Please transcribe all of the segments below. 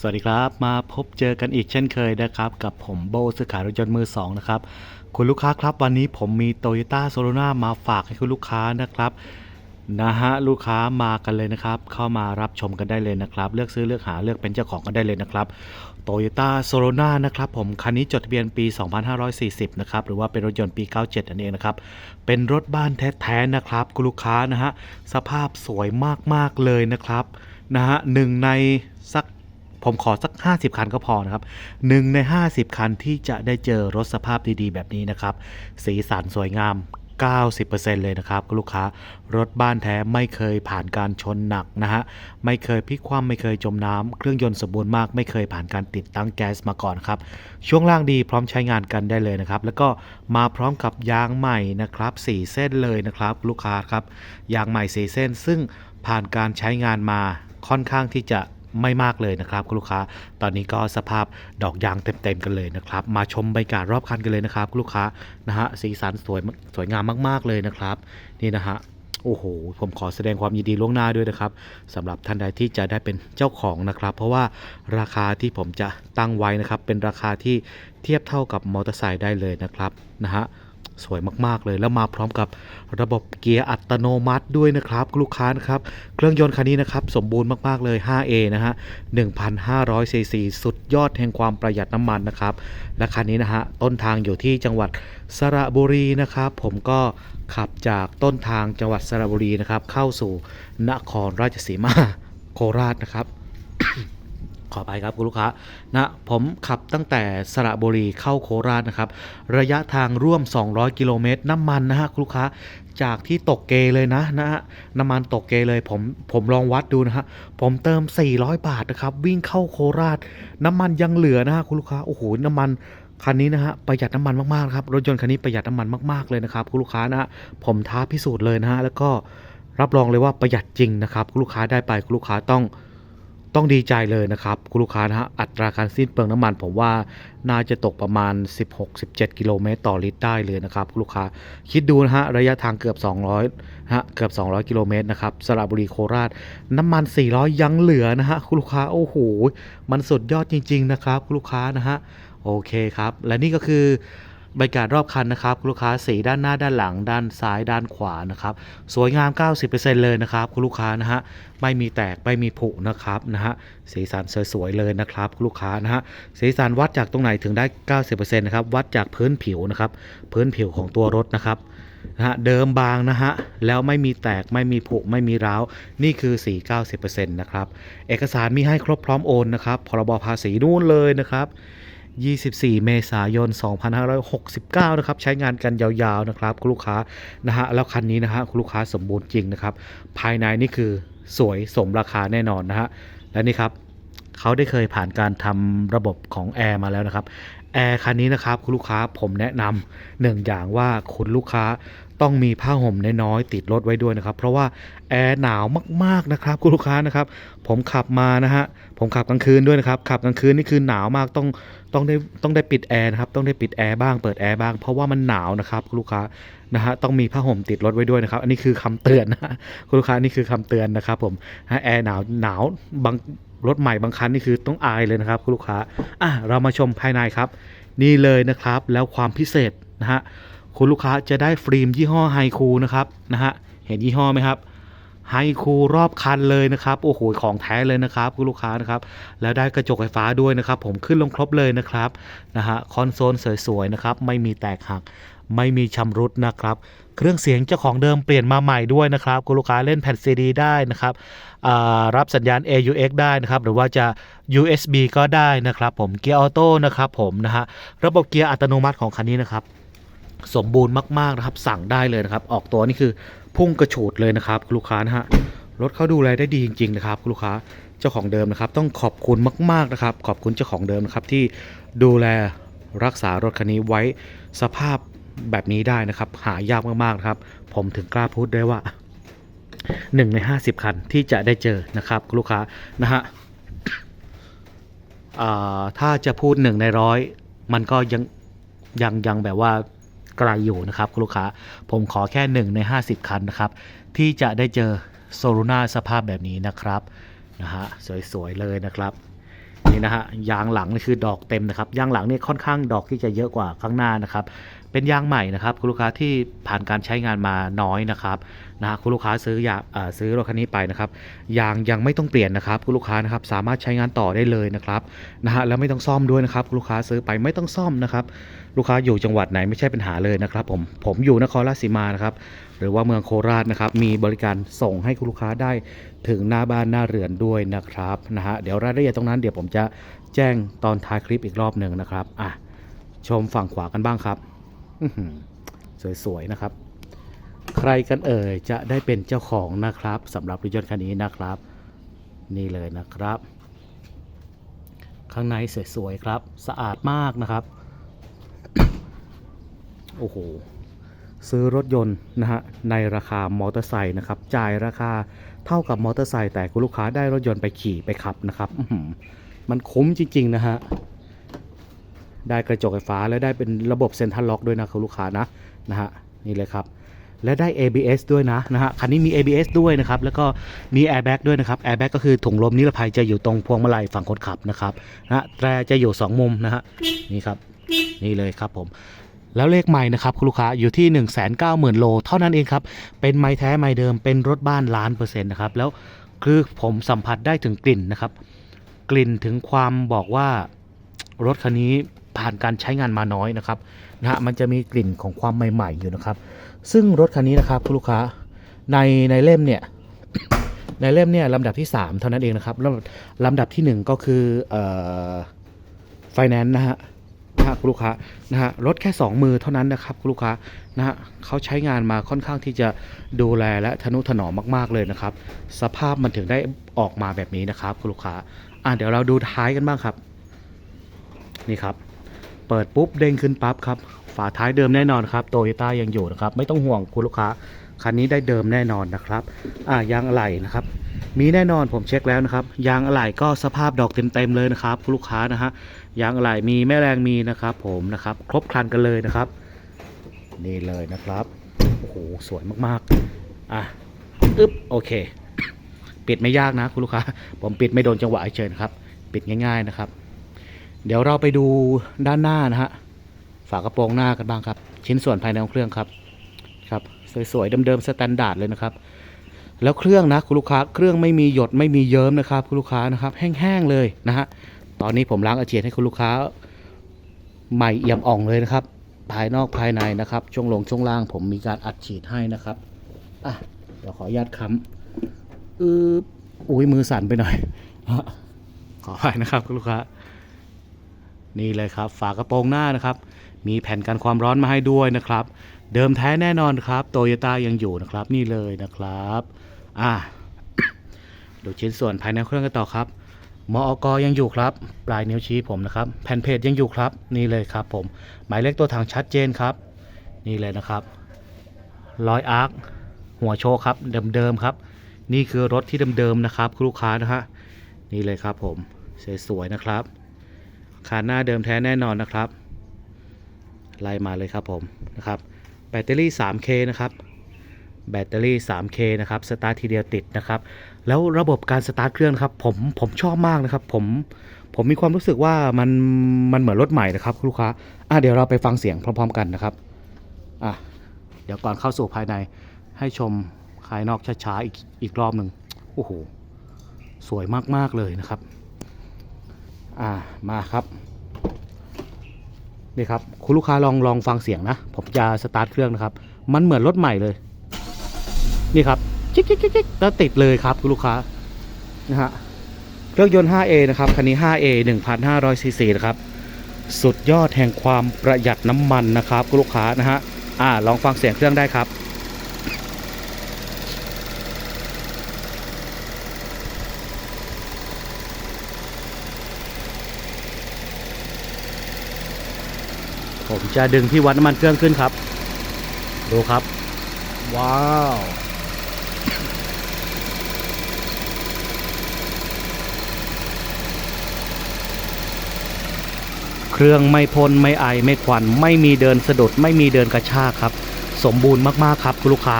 สวัสดีครับ มาพบเจอกันอีกเช่นเคยนะครับ กับผมโบซื้อขายรถยนต์มือสองนะครับคุณลูกค้าครับวันนี้ผมมี t o y ยต้าโซโลนามาฝากให้คุณลูกค้านะครับนะฮะลูกค้ามากันเลยนะครับ เข้ามารับชมกันได้เลยนะครับ เลือกซื้อเลือกหาเลือกเป็นเจ้าของกันได้เลยนะครับ t o y ยต้าโซโลนานะครับผมคันนี้จดทะเบียนปี 2540 นะครับหรือว่าเป็นรถยนต์ปี 97 นั่นเองนะครับ เป็นรถบ้านแท้ๆนะครับ คุณลูกค้านะฮะสภาพสวยมากๆเลยนะครับนะฮะหนึ่งในสัก ผมขอสัก 50 คันก็พอนะครับหนึ่งใน 50 คันที่จะได้เจอรถสภาพดีๆ แบบนี้นะครับ สีสันสวยงาม 90%เลยนะครับลูกค้ารถบ้านแท้ไม่เคยผ่านการชนหนักนะฮะไม่เคยพลิกคว่ำไม่เคยจมน้ำเครื่องยนต์สมบูรณ์มากไม่เคยผ่านการติดตั้งแก๊สมาก่อนครับ ช่วงล่างดีพร้อมใช้งานกันได้เลยนะครับ แล้วก็มาพร้อมกับยางใหม่นะครับ4เส้นเลยนะครับ ลูกค้าครับยางใหม่4เส้น ซึ่งผ่านการใช้งานมาค่อนข้างที่จะ ไม่มากเลยนะครับคุณลูกค้า ตอนนี้ก็สภาพดอกยางเต็มๆกันเลยนะครับ มาชมบรรยากาศรอบคันกันเลยนะครับคุณลูกค้านะฮะสีสันสวยสวยงามมากๆเลยนะครับ นี่นะฮะโอ้โห ผมขอแสดงความยินดีล่วงหน้าด้วยนะครับสำหรับท่านใดที่จะได้เป็นเจ้าของนะครับ เพราะว่าราคาที่ผมจะตั้งไว้นะครับ เป็นราคาที่เทียบเท่ากับมอเตอร์ไซค์ได้เลยนะครับนะฮะ สวยมากๆเลย แล้วมาพร้อมกับระบบเกียร์อัตโนมัติด้วยนะครับ ลูกค้านะครับเครื่องยนต์คันนี้นะครับสมบูรณ์มากๆเลย 5A นะฮะ 1,500 ซีซี สุดยอดแห่งความประหยัดน้ำมันนะครับ และคันนี้นะฮะต้นทางอยู่ที่จังหวัดสระบุรีนะครับ ผมก็ขับจากต้นทางจังหวัดสระบุรีนะครับ เข้าสู่นครราชสีมาโคราชนะครับ ขอไปครับคุณลูกค้านะผมขับตั้งแต่สระบุรีเข้าโคราชนะครับ ระยะทางร่วม 200 กิโลเมตร น้ำมันนะฮะคุณลูกค้าจากที่ตกเกเลยนะนะฮะน้ำมันตกเกเลยผมผมลองวัดดูนะฮะผมเติม 400 บาทนะครับ วิ่งเข้าโคราช น้ำมันยังเหลือนะฮะคุณลูกค้าโอ้โหน้ำมันคันนี้นะฮะประหยัดน้ำมันมากๆครับรถยนต์คันนี้ประหยัดน้ำมันมากๆเลยนะครับคุณลูกค้านะฮะผมท้าพิสูจน์เลยนะฮะแล้วก็รับรองเลยว่าประหยัดจริงนะครับคุณลูกค้าได้ไปคุณลูกค้าต้อง ต้องดีใจเลยนะครับ คุณลูกค้านะฮะอัตราการสิ้นเปลืองน้ำมัน ผมว่าน่าจะตกประมาณ 16-17 กิโลเมตรต่อลิตรได้เลยนะครับคุณลูกค้าคิดดูนะฮะระยะทางเกือบ 200นะฮะเกือบ 200 กิโลเมตรนะครับสระบุรีโคราช น้ำมัน 400 ยังเหลือนะฮะคุณลูกค้าโอ้โหมันสุดยอดจริง ๆ นะครับคุณลูกค้านะฮะโอเคครับ และนี่ก็คือ บรรยากาศรอบคันนะครับคุณลูกค้าสีด้านหน้าด้านหลัง ด้านซ้ายด้านขวานะครับสวยงาม 90%เลยนะครับคุณลูกค้านะฮะไม่มีแตกไม่มีผุนะครับนะฮะสีสันสวยๆเลยนะครับคุณลูกค้านะฮะสีสันวัดจากตรงไหนถึงได้ 90%นะครับวัดจากพื้นผิวนะครับพื้นผิวของตัวรถนะครับนะฮะเดิมบางนะฮะแล้วไม่มีแตกไม่มีผุไม่มีร้าว นี่คือสี90%นะครับเอกสารมีให้ครบพร้อมโอนนะครับพรบภาษีนู่นเลยนะครับ 24 เมษายน 2569 นะครับ ใช้งานกันยาวๆ นะครับ คุณลูกค้านะฮะ แล้วคันนี้นะฮะ คุณลูกค้าสมบูรณ์จริงนะครับ ภายในนี่คือสวยสมราคาแน่นอนนะฮะ และนี่ครับเขาได้เคยผ่านการทำระบบของแอร์มาแล้วนะครับ แอร์คันนี้นะครับ คุณลูกค้าผมแนะนำหนึ่งอย่างว่าคุณลูกค้า ต้องมีผ้าห่มน้อยๆติดรถไว้ด้วยนะครับ เพราะว่าแอร์หนาวมากๆนะครับคุณลูกค้านะครับ ผมขับมานะฮะผมขับกลางคืนด้วยนะครับขับกลางคืนนี่คือหนาวมากต้องต้องได้ต้องได้ปิดแอร์นะครับต้องได้ปิดแอร์บ้างเปิดแอร์บ้างเพราะว่ามันหนาวนะครับคุณลูกค้านะฮะต้องมีผ้าห่มติดรถไว้ด้วยนะครับ อันนี้คือคำเตือนนะฮะคุณลูกค้านี่คือคำเตือนนะครับผมแอร์หนาวหนาวบางรถใหม่บางคันนี่คือต้องอายเลยนะครับคุณลูกค้าอะเรามาชมภายในครับ นี่เลยนะครับแล้วความพิเศษนะฮะ คุณลูกค้าจะได้ฟิล์มยี่ห้อไฮคูนะครับนะฮะเห็นยี่ห้อไหมครับไฮคูรอบคันเลยนะครับโอ้โหของแท้เลยนะครับคุณลูกค้านะครับแล้วได้กระจกไฟฟ้าด้วยนะครับผมขึ้นลงครบเลยนะครับนะฮะคอนโซลสวยๆนะครับไม่มีแตกหักไม่มีชำรุดนะครับ เครื่องเสียงเจ้าของเดิมเปลี่ยนมาใหม่ด้วยนะครับคุณลูกค้าเล่นแผ่นซีดีได้นะครับอ่ารับสัญญาณ AUX ได้นะครับ หรือว่าจะ USB ก็ได้นะครับ ผมเกียร์ออโต้นะครับผมนะฮะระบบเกียร์อัตโนมัติของคันนี้นะครับ สมบูรณ์มากๆนะครับ สั่งได้เลยนะครับ ออกตัวนี่คือพุ่งกระฉูดเลยนะครับลูกค้านะฮะรถเขาดูแลได้ดีจริง ๆ นะครับลูกค้าเจ้าของเดิมนะครับ ต้องขอบคุณมาก ๆนะครับ ขอบคุณเจ้าของเดิมนะครับที่ดูแลรักษารถคันนี้ไว้สภาพแบบนี้ได้นะครับ หายากมากๆนะครับผมถึงกล้าพูดได้ว่า 1 ใน 50 คันที่จะได้เจอนะครับลูกค้านะฮะถ้าจะพูด 1 ในร้อยมันก็ยังยังยังแบบว่า ไกลอยู่นะครับคุณลูกค้า ผมขอแค่ 1 ใน 50 คันนะครับ ที่จะได้เจอโซลูน่าสภาพแบบนี้นะครับนะฮะสวยๆเลยนะครับ นี่นะฮะยางหลังนี่คือดอกเต็มนะครับยางหลังนี่ค่อนข้างดอกที่จะเยอะกว่าข้างหน้านะครับ เป็นยางใหม่นะครับคุณลูกค้าที่ผ่านการใช้งานมาน้อยนะครับนะฮะคุณลูกค้าซื้อยาเอ่อซื้อรถคันนี้ไปนะครับยางยังไม่ต้องเปลี่ยนนะครับคุณลูกค้านะครับสามารถใช้งานต่อได้เลยนะครับนะฮะแล้วไม่ต้องซ่อมด้วยนะครับคุณลูกค้าซื้อไปไม่ต้องซ่อมนะครับ ลูกค้าอยู่จังหวัดไหนไม่ใช่ปัญหาเลยนะครับผมผมอยู่นครราชสีมานะครับ หรือว่าเมืองโคราชนะครับ มีบริการส่งให้คุณลูกค้าได้ถึงหน้าบ้านหน้าเรือนด้วยนะครับนะฮะเดี๋ยวรายละเอียดตรงนั้นเดี๋ยวผมจะแจ้งตอนท้ายคลิปอีกรอบหนึ่งนะครับอะชมฝั่งขวากันบ้างครับสวยๆนะครับ ใครกันเอ่ยจะได้เป็นเจ้าของนะครับสำหรับรถยนต์คันนี้นะครับ นี่เลยนะครับ ข้างในสวยๆครับ สะอาดมากนะครับ โอ้โห ซื้อรถยนต์นะฮะในราคามอเตอร์ไซค์นะครับจ่ายราคาเท่ากับมอเตอร์ไซค์แต่คุณลูกค้าได้รถยนต์ไปขี่ไปขับนะครับมันคุ้มจริง ๆ นะฮะได้กระจกไฟฟ้าและได้เป็นระบบเซ็นทรัลล็อกด้วยนะคุณลูกค้านะนะฮะนี่เลยครับและได้ ABS ด้วยนะนะฮะคันนี้มี ABS ด้วยนะครับแล้วก็มี Airbag ด้วยนะครับ Airbag ก็คือถุงลมนิรภัยจะอยู่ตรงพวงมาลัยฝั่งคนขับนะครับนะฮะแตรจะอยู่ 2 มุมนะฮะนี่ครับนี่เลยครับผม แล้วเลขไม้นะครับคุณลูกค้าอยู่ที่ 1 9 0 0 0 0 โล เท่านั้นเองครับ เป็นไม้แท้ไม้เดิมเป็นรถบ้านล้านเปอร์เซ็นต์นะครับ แล้วคือผมสัมผัสได้ถึงกลิ่นนะครับ กลิ่นถึงความบอกว่ารถคันนี้ผ่านการใช้งานมาน้อยนะครับนะฮะมันจะมีกลิ่นของความใหม่ๆอยู่นะครับ ซึ่งรถคันนี้นะครับคุณลูกค้าในในเล่มเนี่ยในเล่มเนี่ยลำดับที่ 3 เท่านั้นเองนะครับลำลำดับทีหนึ่1 ก็คือเอ่อไฟแนนซ์นะฮะ นะฮะคุณลูกค้านะฮะรถแค่ 2 มือเท่านั้นนะครับคุณลูกค้านะฮะเขาใช้งานมาค่อนข้างที่จะดูแลและทนุถนอมมาก ๆเลยนะครับ สภาพมันถึงได้ออกมาแบบนี้นะครับคุณลูกค้าอะเดี๋ยวเราดูท้ายกันบ้างครับ นี่ครับ เปิดปุ๊บเด้งขึ้นปั๊บครับฝาท้ายเดิมแน่นอนครับโตโยต้ายังอยู่นะครับ ไม่ต้องห่วงคุณลูกค้าคันนี้ได้เดิมแน่นอนนะครับ อ่ายางอะไหล่นะครับ มีแน่นอนผมเช็คแล้วนะครับ ยางอะไหล่ก็สภาพดอกเต็มๆเลยนะครับ คุณลูกค้านะฮะ ยางอะไหล่มีแม่แรงมีนะครับ ผมนะครับ ครบครันกันเลยนะครับ นี่เลยนะครับโอ้โหสวยมากๆอะอึ๊บโอเค ปิดไม่ยากนะคุณลูกค้าผมปิดไม่โดนจังหวะเฉยนะครับ ปิดง่ายๆนะครับ เดี๋ยวเราไปดูด้านหน้านะฮะฝากระโปรงหน้ากันบ้างครับ ชิ้นส่วนภายในของเครื่องครับครับสวยๆเดิมๆสแตนดาร์ดเลยนะครับแล้วเครื่องนะคุณลูกค้าเครื่องไม่มีหยดไม่มีเยิ้มนะครับคุณลูกค้านะครับ แห้งๆเลยนะฮะ ตอนนี้ผมล้างอาเจียนให้คุณลูกค้า ใหม่เอี่ยมอ่องเลยนะครับ ภายนอกภายในนะครับ ช่วงลงช่วงล่างผมมีการอัดฉีดให้นะครับอะเดี๋ยวขออนุญาตค้ำอืออุ้ยมือสั่นไปหน่อยขออภัยนะครับคุณลูกค้า นี่เลยครับ ฝากระโปรงหน้านะครับ มีแผ่นกันความร้อนมาให้ด้วยนะครับ เดิมแท้แน่นอนครับโตโยต้ายังอยู่นะครับ นี่เลยนะครับ อะดูชิ้นส่วนภายในเครื่องกันต่อครับ มอกยังอยู่ครับ ปลายนิ้วชี้ผมนะครับ แผ่นเพจยังอยู่ครับ นี่เลยครับผม หมายเลขตัวถังชัดเจนครับ นี่เลยนะครับร้อยอาร์คหัวโชว์ครับเดิมๆครับ นี่คือรถที่เดิมๆนะครับคุณลูกค้านะฮะนี่เลยครับผมสวยๆนะครับคานหน้าเดิมแท้แน่นอนนะครับไล่มาเลยครับผมนะครับแบตเตอรี่ 3K นะครับ แบตเตอรี่ 3K นะครับ สตาร์ททีเดียวติดนะครับ แล้วระบบการสตาร์ทเครื่องครับ ผมผมชอบมากนะครับ ผมผมมีความรู้สึกว่ามันมันเหมือนรถใหม่นะครับคุณลูกค้าอะเดี๋ยวเราไปฟังเสียงพร้อม ๆ กันนะครับอะเดี๋ยวก่อนเข้าสู่ภายในให้ชมภายนอกช้าๆอีกอีกรอบหนึ่งโอ้โหสวยมากๆเลยนะครับ อ่ามาครับนี่ครับคุณลูกค้าลองลองฟังเสียงนะ ผมจะสตาร์ทเครื่องนะครับ มันเหมือนรถใหม่เลย นี่ครับจิ๊กจิ๊กจิ๊กแล้วติดเลยครับคุณลูกค้านะฮะเครื่องยนต์ 5A นะครับคันนี้ 5A 1,500ซีซีนะครับ สุดยอดแห่งความประหยัดน้ำมันนะครับคุณลูกค้านะฮะอ่าลองฟังเสียงเครื่องได้ครับผมจะดึงที่วัดน้ำมันเครื่องขึ้นครับ ดูครับ ว้าว เครื่องไม่พ่นไม่ไอไม่ควัน ไม่มีเดินสะดุด ไม่มีเดินกระชากครับ สมบูรณ์มากๆครับคุณลูกค้า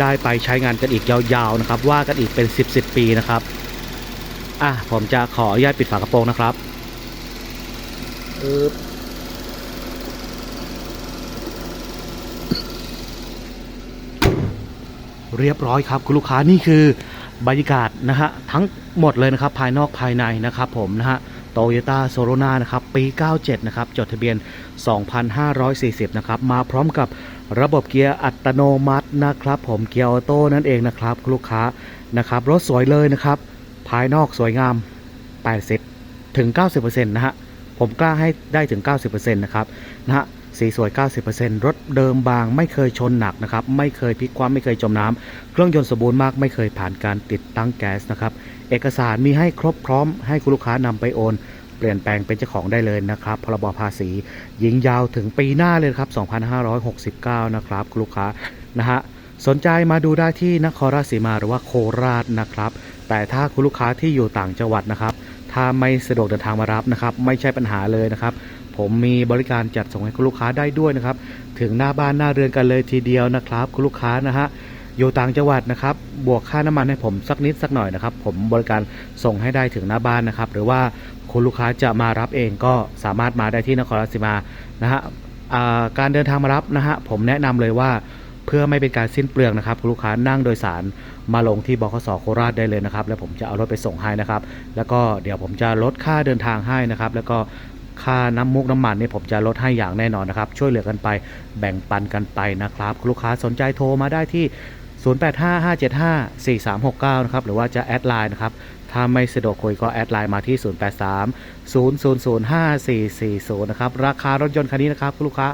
ได้ไปใช้งานกันอีกยาวๆนะครับ ว่ากันอีกเป็น 10 10 ปีนะครับอะผมจะขออนุญาตปิดฝากระโปรงนะครับอึ๊บเรียบร้อยครับคุณลูกค้านี่คือบรรยากาศนะฮะทั้งหมดเลยนะครับภายนอกภายในนะครับผมนะฮะ โตโยต้าโซโ n นานะครับปี 97 นะครับ จดทะเบียน 2,540 นะครับ มาพร้อมกับระบบเกียร์อัตโนมัตินะครับ ผมเกียร์ออโต้นั่นเองนะครับคุณลูกค้านะครับ รถสวยเลยนะครับ ภายนอกสวยงาม 80 ถึง 90%นะฮะ ผมกล้าให้ได้ถึง 90%นะครับนะฮะ สีสวย 90%รถเดิมบางไม่เคยชนหนักนะครับ ไม่เคยพลิกคว่ำไม่เคยจมน้ำเครื่องยนต์สมบูรณ์มากไม่เคยผ่านการติดตั้งแก๊สนะครับ เอกสารมีให้ครบพร้อม ให้คุณลูกค้านำไปโอน เปลี่ยนแปลงเป็นเจ้าของได้เลยนะครับ พรบภาษี ยิงยาวถึงปีหน้าเลยครับ 2569 นะครับคุณลูกค้านะฮะสนใจมาดูได้ที่นครราชสีมาหรือว่าโคราชนะครับ แต่ถ้าคุณลูกค้าที่อยู่ต่างจังหวัดนะครับ ถ้าไม่สะดวกเดินทางมารับนะครับ ไม่ใช่ปัญหาเลยนะครับ ผมมีบริการจัดส่งให้คุณลูกค้าได้ด้วยนะครับ ถึงหน้าบ้านหน้าเรือนกันเลยทีเดียวนะครับ คุณลูกค้านะฮะอยู่ต่างจังหวัดนะครับ บวกค่าน้ำมันให้ผมสักนิดสักหน่อยนะครับ ผมบริการส่งให้ได้ถึงหน้าบ้านนะครับ หรือว่าคุณลูกค้าจะมารับเองก็สามารถมาได้ที่นครราชสีมานะฮะการเดินทางมารับนะฮะผมแนะนำเลยว่าเพื่อไม่เป็นการสิ้นเปลืองนะครับคุณลูกค้านั่งโดยสารมาลงที่บขสโคราชได้เลยนะครับ แล้วผมจะเอารถไปส่งให้นะครับ แล้วก็เดี๋ยวผมจะลดค่าเดินทางให้นะครับ แล้วก็ ค่าน้ำมุกน้ำมันเนี่ยผมจะลดให้อย่างแน่นอนนะครับ ช่วยเหลือกันไปแบ่งปันกันไปนะครับ ลูกค้าสนใจโทรมาได้ที่ 0855754369 นะครับ หรือว่าจะแอดไลน์นะครับ ถ้าไม่สะดวกคุยก็แอดไลน์มาที่ 0830005440 นะครับ ราคารถยนต์คันนี้นะครับลูกค้า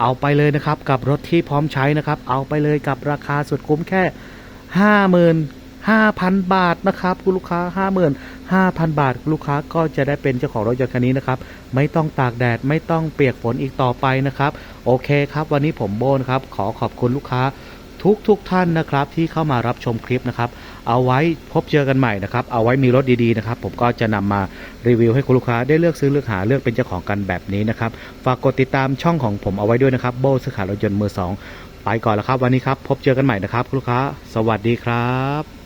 เอาไปเลยนะครับ กับรถที่พร้อมใช้นะครับ เอาไปเลยกับราคาสุดคุ้มแค่ 55,000 บาทนะครับคุณลูกค้า 55,000 บาทคุณลูกค้าก็จะได้เป็นเจ้าของรถยนต์คันนี้นะครับ ไม่ต้องตากแดดไม่ต้องเปียกฝนอีกต่อไปนะครับ โอเคครับ วันนี้ผมโบนะครับ ขอขอบคุณลูกค้าทุกทุกท่านนะครับที่เข้ามารับชมคลิปนะครับ เอาไว้พบเจอกันใหม่นะครับ เอาไว้มีรถดีๆนะครับ ผมก็จะนำมารีวิวให้คุณลูกค้าได้เลือกซื้อเลือกหาเลือกเป็นเจ้าของกันแบบนี้นะครับ ฝากกดติดตามช่องของผมเอาไว้ด้วยนะครับ โบซื้อขารถยนต์มือสองไปก่อนแล้วครับ วันนี้ครับ พบเจอกันใหม่นะครับคุณลูกค้า สวัสดีครับ